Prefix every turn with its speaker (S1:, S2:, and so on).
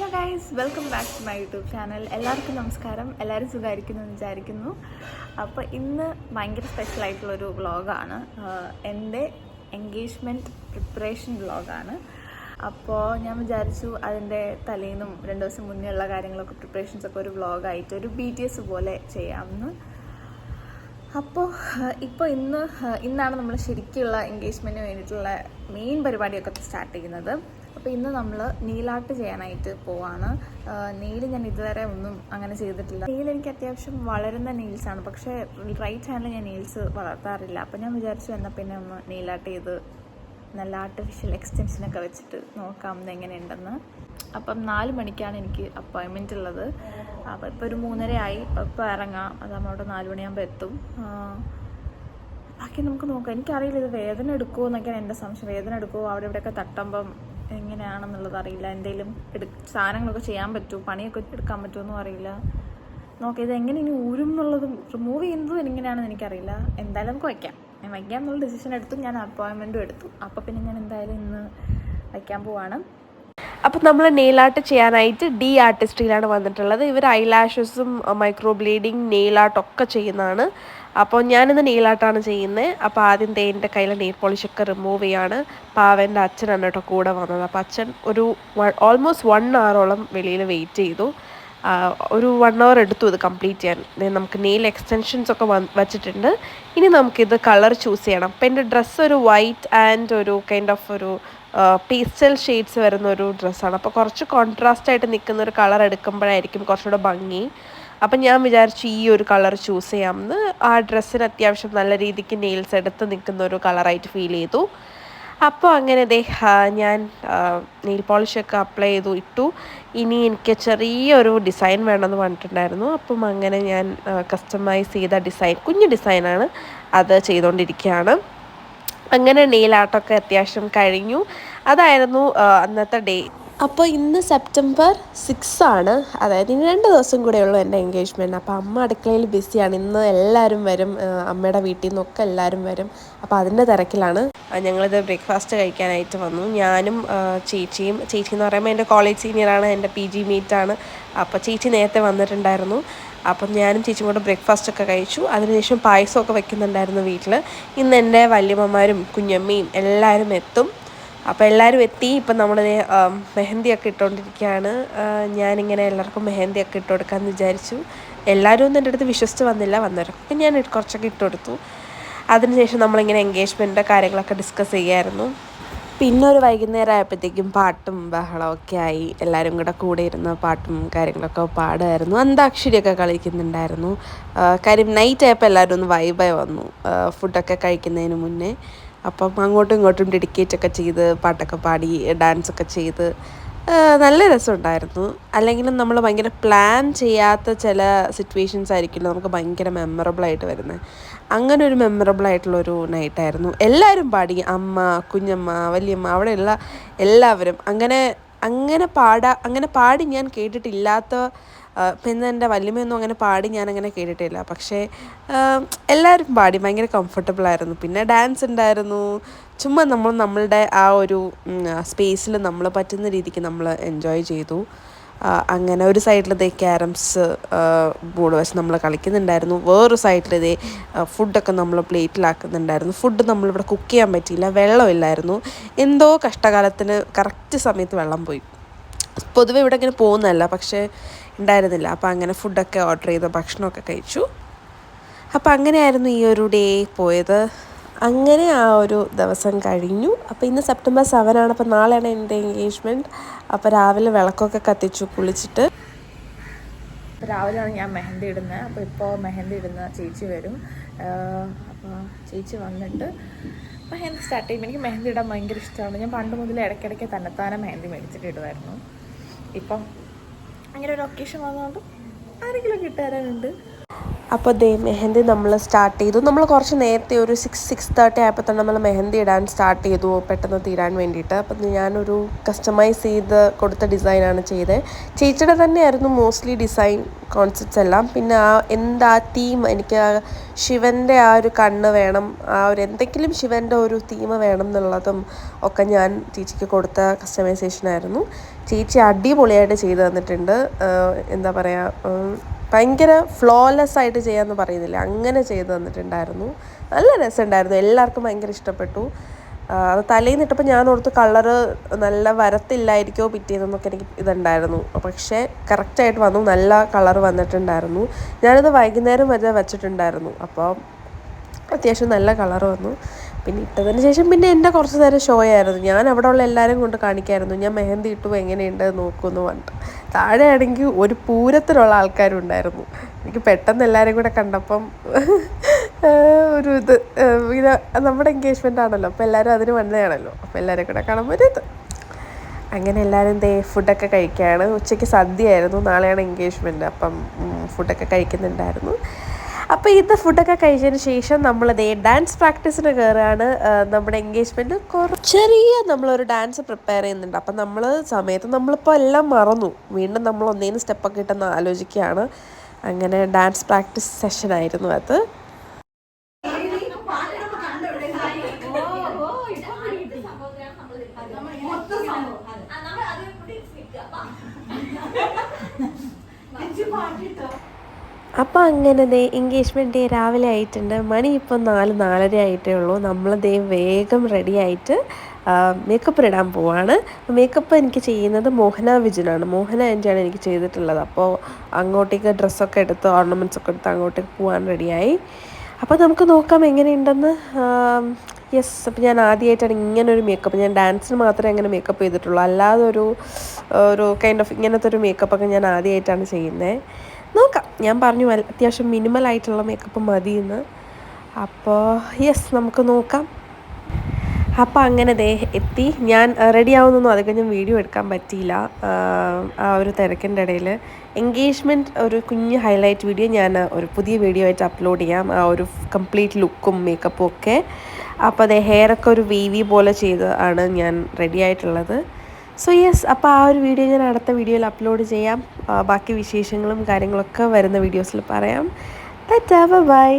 S1: Hello guys welcome back to my YouTube channel എല്ലാവർക്കും നമസ്കാരം. എല്ലാവരും സുഖമായിരിക്കുന്നു എന്ന് വിചാരിക്കുന്നു. അപ്പോൾ ഇന്ന് ഭയങ്കര സ്പെഷ്യൽ ആയിട്ടുള്ളൊരു വ്ളോഗാണ് എന്റെ എൻഗേജ്മെന്റ് പ്രിപ്പറേഷൻ വ്ളോഗാണ് അപ്പോൾ ഞാൻ വിചാരിച്ചു അതിന്റെ തലേന്നും രണ്ട് ദിവസം മുന്നേ ഉള്ള കാര്യങ്ങളൊക്കെ പ്രിപ്പറേഷൻസ് ഒക്കെ ഒരു വ്ളോഗായിട്ട് ഒരു ബി ടി എസ് പോലെ ചെയ്യാമെന്ന്. അപ്പോൾ ഇപ്പോൾ ഇന്ന് ഇന്നാണ് നമ്മൾ ശരിക്കുള്ള എൻഗേജ്മെന്റിന് വേണ്ടിയിട്ടുള്ള മെയിൻ പരിപാടിയൊക്കെ സ്റ്റാർട്ട് ചെയ്യുന്നത്. അപ്പോൾ ഇന്ന് നമ്മൾ നീലാട്ട് ചെയ്യാനായിട്ട് പോവാണ്. നെയിൽ ഞാൻ ഇതുവരെ ഒന്നും അങ്ങനെ ചെയ്തിട്ടില്ല. നെയിൽ എനിക്ക് അത്യാവശ്യം വളരുന്ന നെയിൽസാണ് പക്ഷേ റൈറ്റ് ഹാൻഡിൽ ഞാൻ നെയിൽസ് വളർത്താറില്ല. അപ്പോൾ ഞാൻ വിചാരിച്ചു എന്നാൽ പിന്നെ ഒന്ന് നീലാട്ട് ചെയ്ത് നല്ല ആർട്ടിഫിഷ്യൽ എക്സ്റ്റൻഷനൊക്കെ വെച്ചിട്ട് നോക്കാം എങ്ങനെയുണ്ടെന്ന്. അപ്പം നാല് മണിക്കാണ് എനിക്ക് അപ്പോയിൻമെന്റ് ഉള്ളത്. അപ്പോൾ ഇപ്പോൾ ഒരു മൂന്നരയായി ഇപ്പോൾ ഇറങ്ങാം. അത് നമ്മളവിടെ നാല് മണിയാകുമ്പോൾ എത്തും. ബാക്കി നമുക്ക് നോക്കാം. എനിക്കറിയില്ല ഇത് വേദന എടുക്കുമോ എന്നൊക്കെയാണ് എന്റെ സംശയം. വേദന എടുക്കുമോ അവിടെ ഇവിടെയൊക്കെ തട്ടുമ്പം എങ്ങനെയാണെന്നുള്ളത് അറിയില്ല. എന്തെങ്കിലും എടു സാധനങ്ങളൊക്കെ ചെയ്യാൻ പറ്റുമോ പണിയൊക്കെ എടുക്കാൻ പറ്റുമോ അറിയില്ല. നോക്കാം ഇത് എങ്ങനെ ഇനി ഊരും എന്നുള്ളതും റിമൂവ് ചെയ്യുന്നതും എങ്ങനെയാണെന്ന് എനിക്കറിയില്ല. എന്തായാലും നമുക്ക് വയ്ക്കാം. ഞാൻ വയ്ക്കാം എന്നുള്ള ഡിസിഷൻ എടുത്തു. ഞാൻ അപ്പോയിൻമെന്റും എടുത്തു. അപ്പോൾ പിന്നെ ഞാൻ എന്തായാലും ഇന്ന് വയ്ക്കാൻ പോവാണ്.
S2: അപ്പം നമ്മൾ നെയിൽ ആർട്ട് ചെയ്യാനായിട്ട് ഡി ആർട്ടിസ്റ്റിലാണ് വന്നിട്ടുള്ളത്. ഇവർ ഐലാഷസും മൈക്രോ ബ്ലീഡിങ് നെയിൽ ആർട്ട് ഒക്കെ ചെയ്യുന്നതാണ്. അപ്പോൾ ഞാനിന്ന് നെയിൽ ആർട്ടാണ് ചെയ്യുന്നത് അപ്പോൾ ആദ്യം തേന്റെ കയ്യിലെ നെയിൽ പോളിഷൊക്കെ റിമൂവ് ചെയ്യാണ്. പാവന്റെ അച്ഛനാണ് കേട്ടോ കൂടെ വന്നത്. അപ്പോൾ അച്ഛൻ ഒരു ഓൾമോസ്റ്റ് വൺ അവറോളം വെളിയിൽ വെയിറ്റ് ചെയ്തു. ഒരു വൺ അവർ എടുത്തു ഇത് കംപ്ലീറ്റ് ചെയ്യാൻ. നമുക്ക് നെയിൽ എക്സ്റ്റൻഷൻസ് ഒക്കെ വച്ചിട്ടുണ്ട്. ഇനി നമുക്കിത് കളർ ചൂസ് ചെയ്യണം. അപ്പം എന്റെ ഡ്രസ്സ് ഒരു വൈറ്റ് ആൻഡ് ഒരു കൈൻഡ് ഓഫ് ഒരു പേസ്റ്റൽ ഷെയ്ഡ്സ് വരുന്ന ഒരു ഡ്രസ്സാണ് അപ്പോൾ കുറച്ച് കോൺട്രാസ്റ്റ് ആയിട്ട് നിൽക്കുന്ന ഒരു കളർ എടുക്കുമ്പോഴായിരിക്കും കുറച്ചുകൂടെ ഭംഗി. അപ്പം ഞാൻ വിചാരിച്ചു ഈ ഒരു കളർ ചൂസ് ചെയ്യാമെന്ന്. ആ ഡ്രസ്സിന് അത്യാവശ്യം നല്ല രീതിക്ക് നെയിൽസ് എടുത്ത് നിൽക്കുന്ന ഒരു കളറായിട്ട് ഫീൽ ചെയ്തു. അപ്പോൾ അങ്ങനെ ദേ ഞാൻ നെയിൽ പോളിഷൊക്കെ അപ്ലൈ ചെയ്തു ഇട്ടു. ഇനി എനിക്ക് ചെറിയൊരു ഡിസൈൻ വേണമെന്ന് പറഞ്ഞിട്ടുണ്ടായിരുന്നു. അപ്പം അങ്ങനെ ഞാൻ കസ്റ്റമൈസ് ചെയ്ത ഡിസൈൻ കുഞ്ഞു ഡിസൈനാണ് അത് ചെയ്തുകൊണ്ടിരിക്കുകയാണ് അങ്ങനെ നെയിൽ ആർട്ടൊക്കെ അത്യാവശ്യം കഴിഞ്ഞു. അതായിരുന്നു അന്നത്തെ ഡേ അപ്പോൾ ഇന്ന് സെപ്റ്റംബർ സിക്സ് ആണ് അതായത് ഇനി രണ്ട് ദിവസം കൂടെ ഉള്ളൂ എന്റെ എൻഗേജ്മെന്റ്. അപ്പോൾ അമ്മ അടുക്കളയിൽ ബിസിയാണ്. ഇന്ന് എല്ലാവരും വരും അമ്മയുടെ വീട്ടിൽ നിന്നൊക്കെ എല്ലാവരും വരും. അപ്പോൾ അതിന്റെ തിരക്കിലാണ്. ഞങ്ങളിത് ബ്രേക്ക്ഫാസ്റ്റ് കഴിക്കാനായിട്ട് വന്നു. ഞാനും ചേച്ചിയും ചേച്ചി എന്ന് പറയുമ്പോൾ എന്റെ കോളേജ് സീനിയറാണ് എന്റെ പി ജി മീറ്റാണ് അപ്പോൾ ചേച്ചി നേരത്തെ വന്നിട്ടുണ്ടായിരുന്നു. അപ്പം ഞാനും ചേച്ചിയും കൂടെ ബ്രേക്ക്ഫാസ്റ്റ് ഒക്കെ കഴിച്ചു. അതിനുശേഷം പായസമൊക്കെ വെക്കുന്നുണ്ടായിരുന്നു വീട്ടിൽ ഇന്ന് എന്റെ വല്യമ്മമാരും കുഞ്ഞമ്മയും എല്ലാവരും എത്തും. അപ്പോൾ എല്ലാവരും എത്തി. ഇപ്പം നമ്മൾ മെഹന്തിയൊക്കെ ഇട്ടുകൊണ്ടിരിക്കുകയാണ് ഞാനിങ്ങനെ എല്ലാവർക്കും മെഹന്തിയൊക്കെ ഇട്ട് കൊടുക്കാമെന്ന് വിചാരിച്ചു. എല്ലാവരും ഒന്നും എന്റെ അടുത്ത് വിശ്വസിച്ച് വന്നില്ല വന്നവരൊക്കെ. ഞാൻ കുറച്ചൊക്കെ ഇട്ട് കൊടുത്തു അതിനുശേഷം നമ്മളിങ്ങനെ എൻഗേജ്മെന്റിന്റെ കാര്യങ്ങളൊക്കെ ഡിസ്കസ് ചെയ്യായിരുന്നു. പിന്നെ ഒരു വൈകുന്നേരം ആയപ്പോഴത്തേക്കും പാട്ടും ബഹളമൊക്കെ ആയി. എല്ലാവരും കൂടെ കൂടെ ഇരുന്ന് പാട്ടും കാര്യങ്ങളൊക്കെ പാടുമായിരുന്നു. അന്താക്ഷരിയൊക്കെ കളിക്കുന്നുണ്ടായിരുന്നു. കാര്യം നൈറ്റ് ആയപ്പോൾ എല്ലാവരും ഒന്ന് വൈബായി വന്നു. ഫുഡൊക്കെ കഴിക്കുന്നതിന് മുന്നേ. അപ്പം അങ്ങോട്ടും ഇങ്ങോട്ടും ഡെഡിക്കേറ്റ് ഒക്കെ ചെയ്ത് പാട്ടൊക്കെ പാടി ഡാൻസ് ഒക്കെ ചെയ്ത് നല്ല രസമുണ്ടായിരുന്നു. അല്ലെങ്കിലും നമ്മൾ ഭയങ്കര പ്ലാൻ ചെയ്യാത്ത ചില സിറ്റുവേഷൻസ് ആയിരിക്കില്ല നമുക്ക് ഭയങ്കര മെമ്മറബിളായിട്ട് വരുന്നത് അങ്ങനെ ഒരു മെമ്മറബിളായിട്ടുള്ളൊരു നൈറ്റായിരുന്നു എല്ലാവരും പാടി അമ്മ കുഞ്ഞമ്മ വലിയമ്മ അവിടെയുള്ള എല്ലാവരും. അങ്ങനെ അങ്ങനെ പാടാ അങ്ങനെ പാടി ഞാൻ കേട്ടിട്ടില്ലാത്ത പിന്നെ എന്റെ വല്യമ്മയൊന്നും അങ്ങനെ പാടി ഞാനങ്ങനെ കേട്ടിട്ടില്ല. പക്ഷേ എല്ലാവരും പാടി. ഭയങ്കര കംഫർട്ടബിൾ ആയിരുന്നു. പിന്നെ ഡാൻസ് ഉണ്ടായിരുന്നു. ചുമ്മാ നമ്മൾ നമ്മളുടെ ആ ഒരു സ്പേസിൽ നമ്മൾ പറ്റുന്ന രീതിക്ക് നമ്മൾ എൻജോയ് ചെയ്തു. അങ്ങനെ ഒരു സൈഡിൽ ഇതേ ക്യാരംസ് ബോർഡ് വെച്ച് നമ്മൾ കളിക്കുന്നുണ്ടായിരുന്നു. വേറൊരു സൈഡിൽ ഇതേ ഫുഡൊക്കെ നമ്മൾ പ്ലേറ്റിലാക്കുന്നുണ്ടായിരുന്നു. ഫുഡ് നമ്മളിവിടെ കുക്ക് ചെയ്യാൻ പറ്റിയില്ല. വെള്ളമില്ലായിരുന്നു. എന്തോ കഷ്ടകാലത്തിന് കറക്റ്റ് സമയത്ത് വെള്ളം പോയി. പൊതുവെ ഇവിടെ ഇങ്ങനെ പോകുന്നതല്ല. പക്ഷേ ഉണ്ടായിരുന്നില്ല. അപ്പോൾ അങ്ങനെ ഫുഡൊക്കെ ഓർഡർ ചെയ്ത് ഭക്ഷണമൊക്കെ കഴിച്ചു. അപ്പോൾ അങ്ങനെയായിരുന്നു ഈ ഒരു ഡേ പോയത്. അങ്ങനെ ആ ഒരു ദിവസം കഴിഞ്ഞു. അപ്പോൾ ഇന്ന് സെപ്റ്റംബർ സെവൻ ആണ്. അപ്പോൾ നാളെയാണ് എന്റെ എൻഗേജ്മെന്റ് അപ്പോൾ രാവിലെ വിളക്കൊക്കെ കത്തിച്ചു കുളിച്ചിട്ട്.
S1: രാവിലെയാണ് ഞാൻ മെഹന്തി ഇടുന്നത്. അപ്പോൾ ഇപ്പോൾ മെഹന്തി ഇടുന്ന ചേച്ചി വരും. അപ്പോൾ ചേച്ചി വന്നിട്ട് മെഹന്തി സ്റ്റാർട്ട് ചെയ്യും. എനിക്ക് മെഹന്തി ഇടാൻ ഭയങ്കര ഇഷ്ടമാണ്. ഞാൻ പണ്ട് മുതൽ ഇടയ്ക്കിടയ്ക്ക് തന്നെത്താനെ മെഹന്തി മേടിച്ചിട്ട് ഇടുമായിരുന്നു ഇപ്പം അങ്ങനെ ഒരു ഒക്കേഷൻ വന്നതുകൊണ്ട് ആരെങ്കിലും കിട്ടാറുണ്ട്
S2: അപ്പോൾ ദേ മെഹന്തി നമ്മൾ സ്റ്റാർട്ട് ചെയ്തു. നമ്മൾ കുറച്ച് നേരത്തെ ഒരു സിക്സ് സിക്സ് തേർട്ടി ആയപ്പോൾ തന്നെ നമ്മൾ മെഹന്തി ഇടാൻ സ്റ്റാർട്ട് ചെയ്തു. പെട്ടെന്ന് തീരാൻ വേണ്ടിയിട്ട്. അപ്പം ഞാനൊരു കസ്റ്റമൈസ് ചെയ്ത് കൊടുത്ത ഡിസൈനാണ് ചെയ്തത് ചേച്ചിയുടെ തന്നെയായിരുന്നു മോസ്റ്റ്ലി ഡിസൈൻ കോൺസെപ്റ്റ്സ് എല്ലാം. പിന്നെ ആ എന്താ തീം എനിക്ക് ശിവന്റെ ആ ഒരു കണ്ണ് വേണം. ആ ഒരു എന്തെങ്കിലും ശിവന്റെ ഒരു തീം വേണം എന്നുള്ളതും ഒക്കെ ഞാൻ ചേച്ചിക്ക് കൊടുത്ത കസ്റ്റമൈസേഷനായിരുന്നു ചേച്ചി അടിപൊളിയായിട്ട് ചെയ്തു തന്നിട്ടുണ്ട്. എന്താ പറയുക ഭയങ്കര ഫ്ലോലെസ് ആയിട്ട് ചെയ്യാമെന്ന് പറയുന്നില്ല. അങ്ങനെ ചെയ്ത് തന്നിട്ടുണ്ടായിരുന്നു. നല്ല രസമുണ്ടായിരുന്നു. എല്ലാവർക്കും ഭയങ്കര ഇഷ്ടപ്പെട്ടു. അത് തലയിൽ ഇട്ടപ്പോൾ ഞാൻ ഓർത്ത് കളറ് നല്ല വരത്തില്ലായിരിക്കോ പിറ്റേന്നൊക്കെ എനിക്ക് ഇതുണ്ടായിരുന്നു. പക്ഷേ കറക്റ്റായിട്ട് വന്നു. നല്ല കളർ വന്നിട്ടുണ്ടായിരുന്നു. ഞാനത് വൈകുന്നേരം വരെ വെച്ചിട്ടുണ്ടായിരുന്നു. അപ്പോൾ അത്യാവശ്യം നല്ല കളർ വന്നു. പിന്നെ ഇട്ടതിന് ശേഷം പിന്നെ എന്റെ കുറച്ച് നേരം ഷോ ആയിരുന്നു. ഞാൻ അവിടെ ഉള്ള എല്ലാവരും കൊണ്ട് കാണിക്കായിരുന്നു. ഞാൻ മെഹന്തി ഇട്ടു. എങ്ങനെയുണ്ട്? നോക്കുമെന്ന് പറഞ്ഞിട്ട്. താഴെ ആണെങ്കിൽ ഒരു പൂരത്തിലുള്ള ആൾക്കാരുണ്ടായിരുന്നു. എനിക്ക് പെട്ടെന്ന് എല്ലാവരും കൂടെ കണ്ടപ്പം ഒരു ഇത് ഇത് നമ്മുടെ എൻഗേജ്മെന്റ് ആണല്ലോ. അപ്പോൾ എല്ലാവരും അതിന് വന്നതാണല്ലോ. അപ്പോൾ എല്ലാവരും കൂടെ കാണുമ്പോൾ ഒരു ഇത്. അങ്ങനെ എല്ലാവരും ദേ ഫുഡൊക്കെ കഴിക്കുകയാണ് ഉച്ചയ്ക്ക് സദ്യയായിരുന്നു നാളെയാണ് എൻഗേജ്മെന്റ് അപ്പം ഫുഡൊക്കെ കഴിക്കുന്നുണ്ടായിരുന്നു. അപ്പോൾ ഇന്ന് ഫുഡൊക്കെ കഴിച്ചതിന് ശേഷം നമ്മൾ ദേ ഡാൻസ് പ്രാക്ടീസിന് കയറുകയാണ് നമ്മുടെ എൻഗേജ്മെന്റ് കുറച്ച് ചെറിയ നമ്മളൊരു ഡാൻസ് പ്രിപ്പയർ ചെയ്യുന്നുണ്ട്. അപ്പം നമ്മൾ സമയത്ത് നമ്മളിപ്പോൾ എല്ലാം മറന്നു. വീണ്ടും നമ്മൾ ഒന്നേന്ന് സ്റ്റെപ്പൊക്കെ ഇട്ടെന്ന് ആലോചിക്കുകയാണ്. അങ്ങനെ ഡാൻസ് പ്രാക്ടീസ് സെഷൻ ആയിരുന്നു അത്. അപ്പോൾ അങ്ങനെ ദേ എൻഗേജ്മെന്റ് ഡേ രാവിലെ ആയിട്ടുണ്ട്. മണി ഇപ്പം നാല് നാലര ആയിട്ടേ ഉള്ളൂ. നമ്മൾ ദേ വേഗം റെഡി ആയിട്ട് മേക്കപ്പ് ഇടാൻ പോവാണ്. മേക്കപ്പ് എനിക്ക് ചെയ്യുന്നത് മോഹന വിജനാണ് മോഹന ആന്റിയാണ് എനിക്ക് ചെയ്തിട്ടുള്ളത്. അപ്പോൾ അങ്ങോട്ടേക്ക് ഡ്രസ്സൊക്കെ എടുത്ത് ഓർണമെന്റ്സ് ഒക്കെ എടുത്ത് അങ്ങോട്ടേക്ക് പോകാൻ റെഡിയായി അപ്പോൾ നമുക്ക് നോക്കാം എങ്ങനെയുണ്ടെന്ന്. യെസ് അപ്പോൾ ഞാൻ ആദ്യമായിട്ടാണ് ഇങ്ങനെ ഒരു മേക്കപ്പ് ഞാൻ ഡാൻസിന് മാത്രമേ അങ്ങനെ മേക്കപ്പ് ചെയ്തിട്ടുള്ളൂ. അല്ലാതെ ഒരു ഒരു കൈൻഡ് ഓഫ് ഇങ്ങനത്തെ ഒരു മേക്കപ്പൊക്കെ ഞാൻ ആദ്യമായിട്ടാണ് ചെയ്യുന്നത് ഞാൻ പറഞ്ഞു അത്യാവശ്യം മിനിമലായിട്ടുള്ള മേക്കപ്പ് മതി എന്ന് അപ്പോൾ യെസ് നമുക്ക് നോക്കാം. അപ്പോൾ അങ്ങനെ ദേ എത്തി. ഞാൻ റെഡി ആവുന്നൊന്നും അത് കഴിഞ്ഞ് വീഡിയോ എടുക്കാൻ പറ്റിയില്ല. ആ ഒരു തിരക്കിന്റെ ഇടയിൽ. എൻഗേജ്മെന്റ് ഒരു കുഞ്ഞ് ഹൈലൈറ്റ് വീഡിയോ ഞാൻ ഒരു പുതിയ വീഡിയോ ആയിട്ട് അപ്ലോഡ് ചെയ്യാം. ആ ഒരു കംപ്ലീറ്റ് ലുക്കും മേക്കപ്പും ഒക്കെ. അപ്പോൾ അതെ ഹെയറൊക്കെ ഒരു വേവി പോലെ ചെയ്ത് ആണ് ഞാൻ റെഡി ആയിട്ടുള്ളത്. സോ യെസ് അപ്പോൾ ആ ഒരു വീഡിയോ ഞാൻ അടുത്ത വീഡിയോയിൽ അപ്ലോഡ് ചെയ്യാം. ബാക്കി വിശേഷങ്ങളും കാര്യങ്ങളൊക്കെ വരുന്ന വീഡിയോസിൽ പറയാം. ബൈ